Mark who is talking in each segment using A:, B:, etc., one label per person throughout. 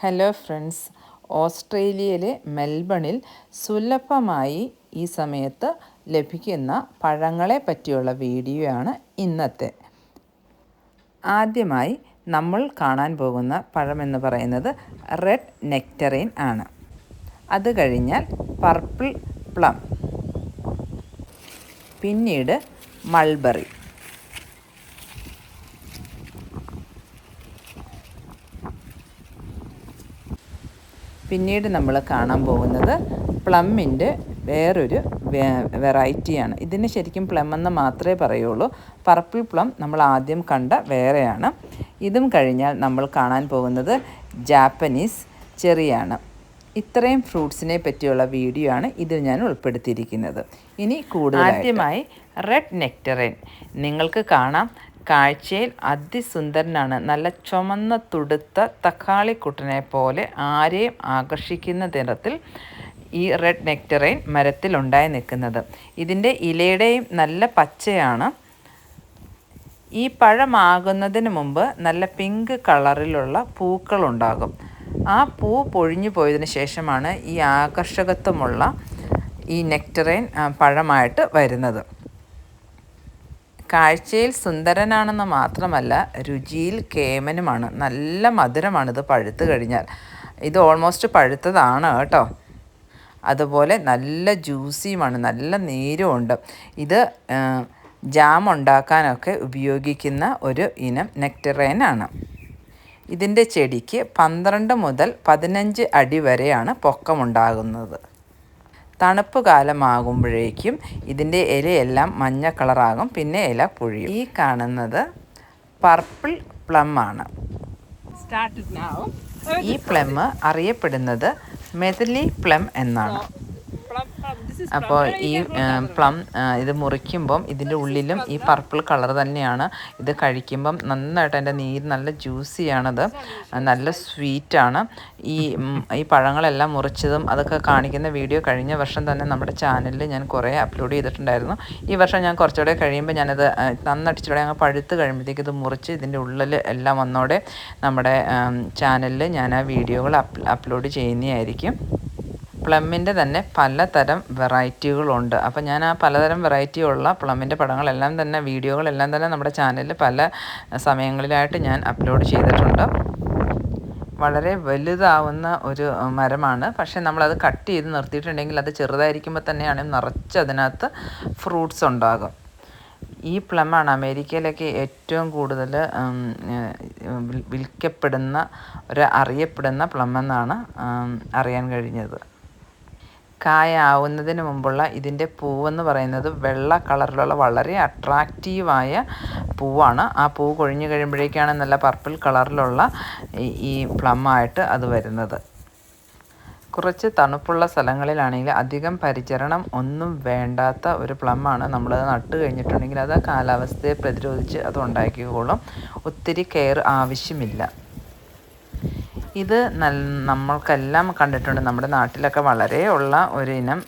A: Hello friends ഓസ്ട്രേലിയയിലെ മെൽബണിൽ സുലഭമായി ഈ സമയത്ത് ലഭിക്കുന്ന പഴങ്ങളെ പറ്റിയുള്ള വീഡിയോ ആണ് ഇന്നത്തെ. ആദ്യമായി നമ്മൾ കാണാൻ പോകുന്ന പഴമെന്ന് പറയുന്നത് റെഡ് നെക്ടറിൻ ആണ്. അത് കഴിഞ്ഞാൽ പർപ്പിൾ പ്ലം പിന്നീട് മൾബറി പിന്നീട് നമ്മൾ കാണാൻ പോകുന്നത് പ്ലമ്മിന്റെ വേറൊരു വെറൈറ്റിയാണ്. ഇതിന് ശരിക്കും പ്ലം എന്ന് മാത്രമേ പറയുള്ളൂ. പർപ്പിൾ പ്ലം നമ്മൾ ആദ്യം കണ്ട വേറെയാണ്. ഇതും കഴിഞ്ഞാൽ നമ്മൾ കാണാൻ പോകുന്നത് ജാപ്പനീസ് ചെറിയാണ്. ഇത്രയും ഫ്രൂട്ട്സിനെ പറ്റിയുള്ള വീഡിയോ ആണ് ഇതിൽ ഞാൻ ഉൾപ്പെടുത്തിയിരിക്കുന്നത്. ഇനി കൂടുതൽ ആദ്യമായി റെഡ് നെക്ടറിൻ. നിങ്ങൾക്ക് കാണാം. കാഴ്ചയിൽ അതിസുന്ദരനാണ്. നല്ല ചുമന്ന തുടുത്ത തക്കാളിക്കുട്ടനെ പോലെ ആരെയും ആകർഷിക്കുന്ന തരത്തിൽ ഈ റെഡ് നെക്ടറൈൻ മരത്തിൽ ഉണ്ടായി നിൽക്കുന്നത്. ഇതിന്റെ ഇലയുടെയും നല്ല പച്ചയാണ്. ഈ പഴമാകുന്നതിന് മുമ്പ് നല്ല പിങ്ക് കളറിലുള്ള പൂക്കളുണ്ടാകും. ആ പൂ പൊഴിഞ്ഞു പോയതിന് ശേഷമാണ് ഈ ആകർഷകത്വമുള്ള ഈ നെക്ടറൈൻ പഴമായിട്ട് വരുന്നത്. കാഴ്ചയിൽ സുന്ദരനാണെന്ന് മാത്രമല്ല രുചിയിൽ കേമനുമാണ്. നല്ല മധുരമാണിത് പഴുത്ത് കഴിഞ്ഞാൽ. ഇത് ഓൾമോസ്റ്റ് പഴുത്തതാണ് കേട്ടോ. അതുപോലെ നല്ല ജ്യൂസിയുമാണ് നല്ല നീരുമുണ്ട്. ഇത് ജാം ഉണ്ടാക്കാനൊക്കെ ഉപയോഗിക്കുന്ന ഒരു ഇനം നെക്ടറേനാണ് ഇതിന്റെ ചെടിക്ക് പന്ത്രണ്ട് മുതൽ പതിനഞ്ച് അടി വരെയാണ് പൊക്കമുണ്ടാകുന്നത്. തണുപ്പ് കാലമാകുമ്പോഴേക്കും ഇതിന്റെ ഇലയെല്ലാം മഞ്ഞ കളറാകും പിന്നെ ഇല പൊഴിയും. ഈ കാണുന്നത് പർപ്പിൾ പ്ലം ആണ്. ഈ പ്ലം അറിയപ്പെടുന്നത് മെതലി പ്ലം എന്നാണ്. അപ്പോൾ ഈ പ്ലം ഇത് മുറിക്കുമ്പം ഇതിന്റെ ഉള്ളിലും ഈ പർപ്പിൾ കളർ തന്നെയാണ്. ഇത് കഴിക്കുമ്പം നന്നായിട്ട് അതിന്റെ നീര് നല്ല ജ്യൂസിയാണത് നല്ല സ്വീറ്റാണ് ഈ ഈ പഴങ്ങളെല്ലാം മുറിച്ചതും അതൊക്കെ കാണിക്കുന്ന വീഡിയോ കഴിഞ്ഞ വർഷം തന്നെ നമ്മുടെ ചാനലിൽ ഞാൻ കുറേ അപ്ലോഡ് ചെയ്തിട്ടുണ്ടായിരുന്നു. ഈ വർഷം ഞാൻ കുറച്ചുകൂടെ കഴിയുമ്പോൾ ഞാനത് നന്നടിച്ചുകൂടെ അങ്ങ് പഴുത്ത് കഴിയുമ്പോഴത്തേക്ക് ഇത് മുറിച്ച് ഇതിന്റെ ഉള്ളിൽ എല്ലാം വന്നോടെ നമ്മുടെ ചാനലിൽ ഞാൻ ആ വീഡിയോകൾ അപ്ലോഡ് ചെയ്യുന്നതായിരിക്കും. പ്ലമ്മിന്റെ തന്നെ പലതരം വെറൈറ്റികളുണ്ട്. അപ്പോൾ ഞാൻ ആ പലതരം വെറൈറ്റി ഉള്ള പ്ലമ്മിന്റെ പടങ്ങളെല്ലാം തന്നെ വീഡിയോകളെല്ലാം തന്നെ നമ്മുടെ ചാനലിൽ പല സമയങ്ങളിലായിട്ട് ഞാൻ അപ്ലോഡ് ചെയ്തിട്ടുണ്ട്. വളരെ വലുതാവുന്ന ഒരു മരമാണ്. പക്ഷേ നമ്മളത് കട്ട് ചെയ്ത് നിർത്തിയിട്ടുണ്ടെങ്കിൽ അത് ചെറുതായിരിക്കുമ്പോൾ തന്നെയാണ് നിറച്ച് അതിനകത്ത് ഫ്രൂട്ട്സ് ഉണ്ടാകും. ഈ പ്ലമാണ് അമേരിക്കയിലൊക്കെ ഏറ്റവും കൂടുതൽ വിൽക്കപ്പെടുന്ന ഒരു അറിയപ്പെടുന്ന പ്ലം എന്നാണ് അറിയാൻ കഴിഞ്ഞത്. കായ ആവുന്നതിന് മുമ്പുള്ള ഇതിന്റെ പൂവെന്ന് പറയുന്നത് വെള്ള കളറിലുള്ള വളരെ അട്രാക്റ്റീവായ പൂവാണ്. ആ പൂ കൊഴിഞ്ഞു കഴിയുമ്പോഴേക്കാണ് നല്ല പർപ്പിൾ കളറിലുള്ള ഈ പ്ലം ആയിട്ട് അത് വരുന്നത്. കുറച്ച് തണുപ്പുള്ള സ്ഥലങ്ങളിലാണെങ്കിൽ അധികം പരിചരണം ഒന്നും വേണ്ടാത്ത ഒരു പ്ലമ്മാണ് നമ്മളത് നട്ട് കഴിഞ്ഞിട്ടുണ്ടെങ്കിൽ അത് കാലാവസ്ഥയെ പ്രതിരോധിച്ച് അത് ഉണ്ടാക്കിക്കോളും. ഒത്തിരി കെയർ ആവശ്യമില്ല. ഇത് നമ്മൾക്കെല്ലാം കണ്ടിട്ടുണ്ട്. നമ്മുടെ നാട്ടിലൊക്കെ വളരെ ഉള്ള ഒരു ഇനം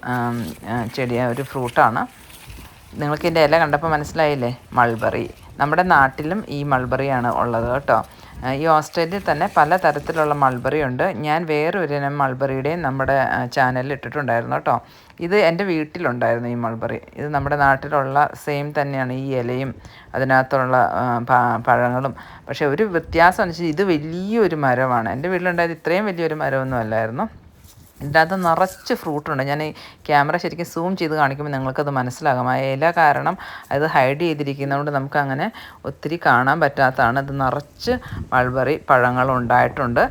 A: ചെടിയ ഒരു ഫ്രൂട്ടാണ്. നിങ്ങൾക്ക് ഇതിന്റെ ഇല കണ്ടപ്പോൾ മനസ്സിലായില്ലേ? മൾബറി. നമ്മുടെ നാട്ടിലും ഈ മൾബറിയാണ് ഉള്ളത് കേട്ടോ. ഈ ഓസ്ട്രേലിയയിൽ തന്നെ പല തരത്തിലുള്ള മൾബറി ഉണ്ട്. ഞാൻ വേറൊരു ഇനം മൾബറിയുടെയും നമ്മുടെ ചാനലിൽ ഇട്ടിട്ടുണ്ടായിരുന്നു കേട്ടോ. ഇത് എന്റെ വീട്ടിലുണ്ടായിരുന്നു ഈ മൾബറി ഇത് നമ്മുടെ നാട്ടിലുള്ള സെയിം തന്നെയാണ് ഈ ഇലയും അതിനകത്തുള്ള പഴങ്ങളും. പക്ഷേ ഒരു വ്യത്യാസം എന്ന് വെച്ചാൽ ഇത് വലിയൊരു മരമാണ്. എന്റെ വീട്ടിലുണ്ടായത് ഇത്രയും വലിയൊരു മരമൊന്നും അല്ലായിരുന്നു. ഇതിനകത്ത് നിറച്ച് ഫ്രൂട്ടുണ്ട്. ഞാൻ ഈ ക്യാമറ ശരിക്കും സൂം ചെയ്ത് കാണിക്കുമ്പോൾ നിങ്ങൾക്കത് മനസ്സിലാകും. ആ ഇല കാരണം അത് ഹൈഡ് ചെയ്തിരിക്കുന്നതുകൊണ്ട് നമുക്കങ്ങനെ ഒത്തിരി കാണാൻ പറ്റാത്തതാണ്. ഇത് നിറച്ച് മൾബറി പഴങ്ങളുണ്ടായിട്ടുണ്ട്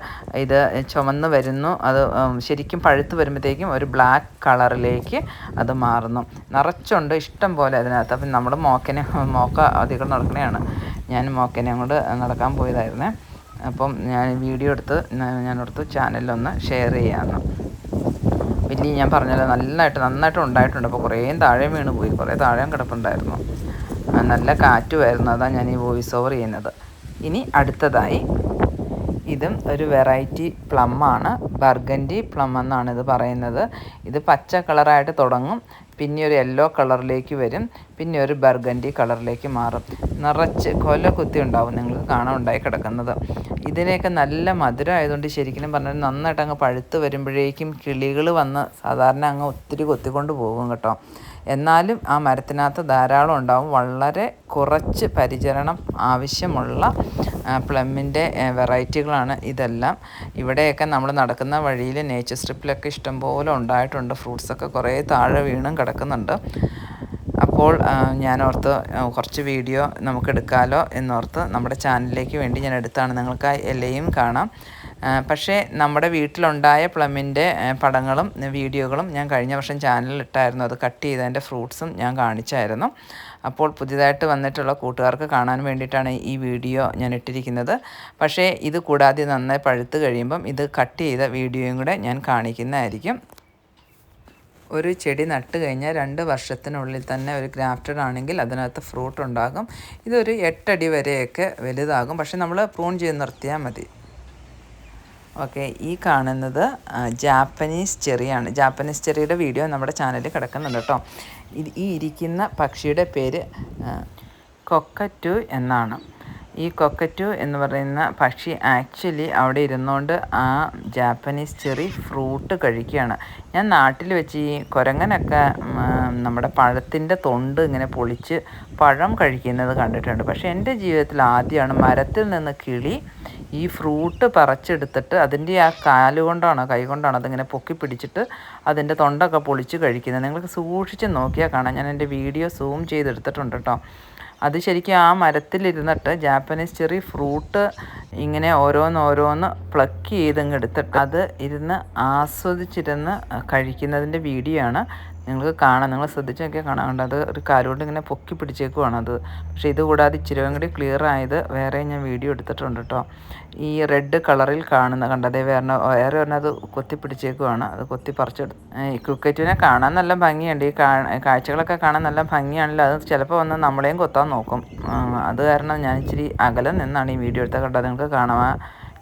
A: ഇത് ചുമന്ന് വരുന്നു. അത് ശരിക്കും പഴുത്ത് വരുമ്പോഴത്തേക്കും ഒരു ബ്ലാക്ക് കളറിലേക്ക് അത് മാറുന്നു. നിറച്ചുണ്ട് ഇഷ്ടം പോലെ അതിനകത്ത്. അപ്പം നമ്മൾ മോക്കനെ മോക്ക അധികം നടക്കണതാണ് ഞാൻ മോക്കനെ അങ്ങോട്ട് നടക്കാൻ പോയതായിരുന്നേ. അപ്പം ഞാൻ വീഡിയോ എടുത്ത് ഞാൻ എടുത്ത് ചാനലിലൊന്ന് ഷെയർ ചെയ്യാമെന്ന്. വലിയ ഞാൻ പറഞ്ഞല്ലോ നല്ലതായിട്ട് നന്നായിട്ട് ഉണ്ടായിട്ടുണ്ട്. അപ്പോൾ കുറേ താഴെ വീണ് പോയി. കുറേ താഴെയും കിടപ്പുണ്ടായിരുന്നു. നല്ല കാറ്റുമായിരുന്നു. അതാണ് ഞാൻ ഈ വോയിസ് ഓവർ ചെയ്യുന്നത്. ഇനി അടുത്തതായി ഇതും ഒരു വെറൈറ്റി പ്ലം ആണ് ബർഗൻഡി പ്ലം എന്നാണ് ഇത് പറയുന്നത്. ഇത് പച്ച കളറായിട്ട് തുടങ്ങും. പിന്നെ ഒരു യെല്ലോ കളറിലേക്ക് വരും. പിന്നെ ഒരു ബർഗൻഡി കളറിലേക്ക് മാറും. നിറച്ച് കൊല കുത്തി ഉണ്ടാവും നിങ്ങൾക്ക് കാണാൻ ഉണ്ടായി കിടക്കുന്നത്. ഇതിനെയൊക്കെ നല്ല മധുരം ആയതുകൊണ്ട് ശരിക്കും പറഞ്ഞാൽ നന്നായിട്ട് അങ്ങ് പഴുത്ത് വരുമ്പോഴേക്കും കിളികൾ വന്ന് സാധാരണ അങ്ങ് ഒത്തിരി കൊത്തിക്കൊണ്ട് പോകും കേട്ടോ. എന്നാലും ആ മരത്തിനകത്ത് ധാരാളം ഉണ്ടാവും. വളരെ കുറച്ച് പരിചരണം ആവശ്യമുള്ള പ്ലമ്മിന്റെ വെറൈറ്റികളാണ് ഇതെല്ലാം. ഇവിടെയൊക്കെ നമ്മൾ നടക്കുന്ന വഴിയിൽ നേച്ചർ സ്ട്രിപ്പിലൊക്കെ ഇഷ്ടംപോലെ ഉണ്ടായിട്ടുണ്ട്. ഫ്രൂട്ട്സൊക്കെ കുറേ താഴെ വീണും കിടക്കുന്നുണ്ട്. അപ്പോൾ ഞാൻ ഓർത്ത് കുറച്ച് വീഡിയോ നമുക്ക് എടുക്കാമല്ലോ എന്നോർത്ത് നമ്മുടെ ചാനലിലേക്ക് വേണ്ടി ഞാൻ എടുത്താണ്. നിങ്ങൾക്ക് ആ കാണാം. പക്ഷേ നമ്മുടെ വീട്ടിലുണ്ടായ പ്ലമ്മിന്റെ പടങ്ങളും വീഡിയോകളും ഞാൻ കഴിഞ്ഞ വർഷം ചാനലിൽ ഇട്ടായിരുന്നു. അത് കട്ട് ചെയ്തതിന്റെ ഫ്രൂട്ട്സും ഞാൻ കാണിച്ചായിരുന്നു. അപ്പോൾ പുതിയതായിട്ട് വന്നിട്ടുള്ള കൂട്ടുകാർക്ക് കാണാൻ വേണ്ടിയിട്ടാണ് ഈ വീഡിയോ ഞാൻ ഇട്ടിരിക്കുന്നത്. പക്ഷേ ഇത് കൂടാതെ നന്നായി പഴുത്ത് കഴിയുമ്പം ഇത് കട്ട് ചെയ്ത വീഡിയോയും കൂടെ ഞാൻ കാണിക്കുന്നതായിരിക്കും. ഒരു ചെടി നട്ട് കഴിഞ്ഞാൽ രണ്ട് വർഷത്തിനുള്ളിൽ തന്നെ ഒരു ഗ്രാഫ്റ്റഡ് ആണെങ്കിൽ അതിനകത്ത് ഫ്രൂട്ട് ഉണ്ടാകും. ഇതൊരു എട്ടടി വരെയൊക്കെ വലുതാകും. പക്ഷെ നമ്മൾ പ്രൂൺ ചെയ്ത് നിർത്തിയാൽ മതി. ഓക്കെ ഈ കാണുന്നത് ജാപ്പനീസ് ചെറിയാണ്. ജാപ്പനീസ് ചെറിയുടെ വീഡിയോ നമ്മുടെ ചാനലിൽ കിടക്കുന്നുണ്ട് കേട്ടോ. ഈ ഇരിക്കുന്ന പക്ഷിയുടെ പേര് കൊക്കറ്റു എന്നാണ്. ഈ കൊക്കറ്റു എന്ന് പറയുന്ന പക്ഷി ആക്ച്വലി അവിടെ ഇരുന്നുകൊണ്ട് ആ ജാപ്പനീസ് ചെറി ഫ്രൂട്ട് കഴിക്കുകയാണ്. ഞാൻ നാട്ടിൽ വെച്ച് ഈ കുരങ്ങനൊക്കെ നമ്മുടെ പഴത്തിന്റെ തൊണ്ട് ഇങ്ങനെ പൊളിച്ച് പഴം കഴിക്കുന്നത് കണ്ടിട്ടുണ്ട്. പക്ഷേ എന്റെ ജീവിതത്തിൽ ആദ്യമാണ് മരത്തിൽ നിന്ന് കിളി ഈ ഫ്രൂട്ട് പറിച്ചെടുത്തിട്ട് അതിന്റെ ആ കാലുകൊണ്ടാണോ കൈ അതിങ്ങനെ പൊക്കി പിടിച്ചിട്ട് അതിന്റെ തൊണ്ടൊക്കെ പൊളിച്ച് കഴിക്കുന്നത്. നിങ്ങൾക്ക് സൂക്ഷിച്ച് നോക്കിയാൽ കാണാം. ഞാൻ എന്റെ വീഡിയോ സൂം ചെയ്തെടുത്തിട്ടുണ്ട് കേട്ടോ. അത് ശരിക്കും ആ മരത്തിലിരുന്നിട്ട് ജാപ്പനീസ് ചെറി ഫ്രൂട്ട് ഇങ്ങനെ ഓരോന്നോരോന്ന് ഓരോന്ന് പ്ലക്ക് ചെയ്തങ്ങ് എടുത്തിട്ട് അത് ഇരുന്ന് ആസ്വദിച്ചിരുന്ന് കഴിക്കുന്നതിന്റെ വീഡിയോ ആണ്. നിങ്ങൾക്ക് കാണാം. നിങ്ങൾ ശ്രദ്ധിച്ച് നോക്കിയാൽ കാണാം. അത് ഒരു കാലുകൊണ്ട് ഇങ്ങനെ പൊക്കി പിടിച്ചേക്കുവാണ് അത്. പക്ഷേ ഇത് കൂടാതെ ഇച്ചിരി കൂടി ക്ലിയർ ആയത് വേറെ ഞാൻ വീഡിയോ എടുത്തിട്ടുണ്ട് കേട്ടോ. ഈ റെഡ് കളറിൽ കാണുന്ന കണ്ടതേ വേറെ വേറെ ഒരെണ്ണം അത് കൊത്തി പിടിച്ചേക്കുവാണ്. അത് കൊത്തി പറിച്ചെടുത്ത് ഈ ക്രിക്കറ്റിനെ കാണാൻ നല്ല ഭംഗിയുണ്ട്. ഈ കാഴ്ചകളൊക്കെ കാണാൻ നല്ല ഭംഗിയാണല്ലോ. അത് ചിലപ്പോൾ വന്ന് നമ്മളെയും കൊത്താൻ നോക്കും. അത് കാരണം ഞാൻ ഇച്ചിരി അകലം നിന്നാണ് ഈ വീഡിയോ എടുത്ത കണ്ടത് നിങ്ങൾക്ക് കാണാം.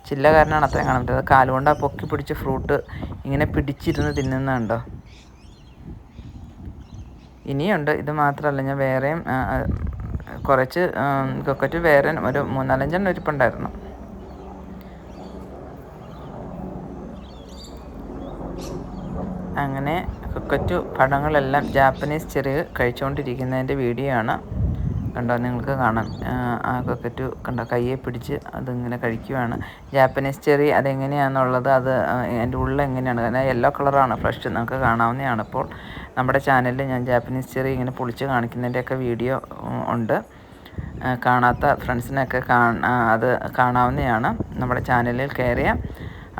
A: ചില്ല കാരണമാണ് അത്രയും കാണാൻ പറ്റുന്നത്. കാലുകൊണ്ട് ആ പൊക്കി പിടിച്ച ഫ്രൂട്ട് ഇങ്ങനെ പിടിച്ചിരുന്ന് തിന്നുന്നുണ്ടോ ഇനിയുണ്ട്. ഇത് മാത്രമല്ല ഞാൻ വേറെയും കുറച്ച് കൊക്കറ്റ് വേറെ ഒരു മൂന്നാലഞ്ചെണ്ണം ഇരിപ്പുണ്ടായിരുന്നു. അങ്ങനെ കൊക്കറ്റു പടങ്ങളെല്ലാം ജാപ്പനീസ് ചെറിയ കഴിച്ചുകൊണ്ടിരിക്കുന്നതിന്റെ വീഡിയോ ആണ്. കണ്ടോ നിങ്ങൾക്ക് കാണാം. ആ കൊക്കറ്റു കണ്ടോ? കയ്യെ പിടിച്ച് അതിങ്ങനെ കഴിക്കുവാണ്. ജാപ്പനീസ് ചെറി അതെങ്ങനെയാണെന്നുള്ളത് അത് അതിന്റെ ഉള്ളിൽ എങ്ങനെയാണ്? കാരണം യെല്ലോ കളറാണ് ഫ്രഷ് നമുക്ക് കാണാവുന്നതാണ് ഇപ്പോൾ. നമ്മുടെ ചാനലിൽ ഞാൻ ജാപ്പനീസ് ചെറി ഇങ്ങനെ പൊളിച്ച് കാണിക്കുന്നതിന്റെയൊക്കെ വീഡിയോ ഉണ്ട്. കാണാത്ത ഫ്രണ്ട്സിനൊക്കെ കാ അത് കാണാവുന്നതാണ്. നമ്മുടെ ചാനലിൽ കയറിയ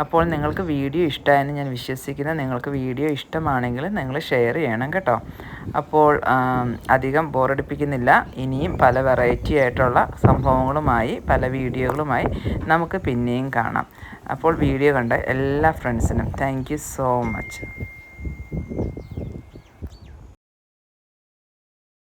A: അപ്പോൾ നിങ്ങൾക്ക് വീഡിയോ ഇഷ്ടമായെന്ന് ഞാൻ വിശ്വസിക്കുന്നു. നിങ്ങൾക്ക് വീഡിയോ ഇഷ്ടമാണെങ്കിൽ നിങ്ങൾ ഷെയർ ചെയ്യണം കേട്ടോ. അപ്പോൾ അധികം ബോറടിപ്പിക്കുന്നില്ല. ഇനിയും പല വെറൈറ്റി ആയിട്ടുള്ള സംഭവങ്ങളുമായി പല വീഡിയോകളുമായി നമുക്ക് പിന്നെയും കാണാം. അപ്പോൾ വീഡിയോ കണ്ട എല്ലാ ഫ്രണ്ട്സിനും താങ്ക് സോ മച്ച്